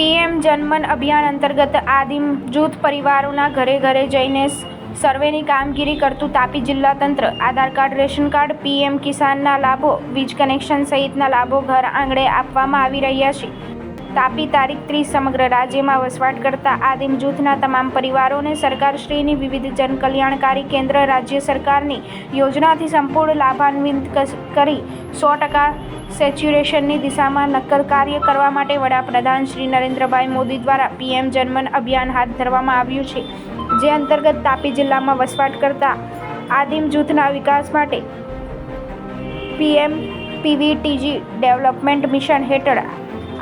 જનમન અભિયાન અંતર્ગત આદિમ જૂથ પરિવારોના ઘરે ઘરે જઈને સર્વેની કામગીરી કરતું તાપી જિલ્લા તંત્ર, Aadhaar card, ration card, PM કિસાનના લાભો, વીજ કનેક્શન સહિતના લાભો ઘર આંગણે આપવામાં આવી રહ્યા છે. તાપી તારીખ ત્રીસ સમગ્ર રાજ્યમાં વસવાટ કરતા આદિમ જૂથના તમામ પરિવારોને સરકારશ્રીની વિવિધ જનકલ્યાણકારી કેન્દ્ર રાજ્ય સરકારની યોજનાથી સંપૂર્ણ લાભાન્વિત કરી સો ટકા સેચ્યુરેશનની દિશામાં નક્કર કાર્ય કરવા માટે વડાપ્રધાન શ્રી નરેન્દ્રભાઈ મોદી દ્વારા પીએમ જનમન અભિયાન હાથ ધરવામાં આવ્યું છે. જે અંતર્ગત તાપી જિલ્લામાં વસવાટ કરતા આદિમ જૂથના વિકાસ માટે પીએમ પીવીટીજી ડેવલપમેન્ટ મિશન હેઠળ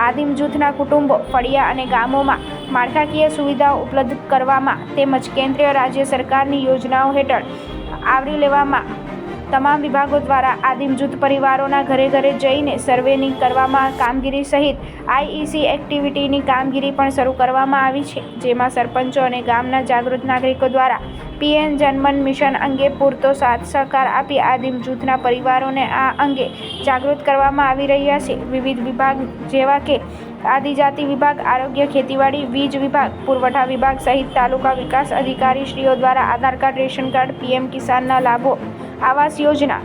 આદિમ જૂથના કુટુંબો, ફળિયા અને ગામોમાં માળખાકીય સુવિધાઓ ઉપલબ્ધ કરવામાં તેમજ કેન્દ્રીય રાજ્ય સરકારની યોજનાઓ હેઠળ આવરી લેવામાં તમામ વિભાગો દ્વારા આદિમ જૂથ પરિવારોના ઘરે ઘરે જઈને સર્વેની કરવામાં કામગીરી સહિત આઈઈસી એક્ટિવિટીની કામગીરી પણ શરૂ કરવામાં આવી છે, જેમાં સરપંચો અને ગામના જાગૃત નાગરિકો દ્વારા પીએમ જનમન મિશન અંગે પૂરતો સાથ સહકાર આપી આદિમ જૂથના પરિવારોને આ અંગે જાગૃત કરવામાં આવી રહ્યા છે. વિવિધ વિભાગ જેવા કે આદિજાતિ વિભાગ, આરોગ્ય ખેતીવાડી, વીજ વિભાગ, પુરવઠા વિભાગ સહિત તાલુકા વિકાસ અધિકારીશ્રીઓ દ્વારા Aadhaar card, ration card, PM કિસાનના લાભો, આવાસ યોજના,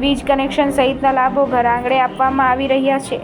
વીજ કનેક્શન સહિતના લાભો ઘર આંગણે આપવામાં આવી રહ્યા છે.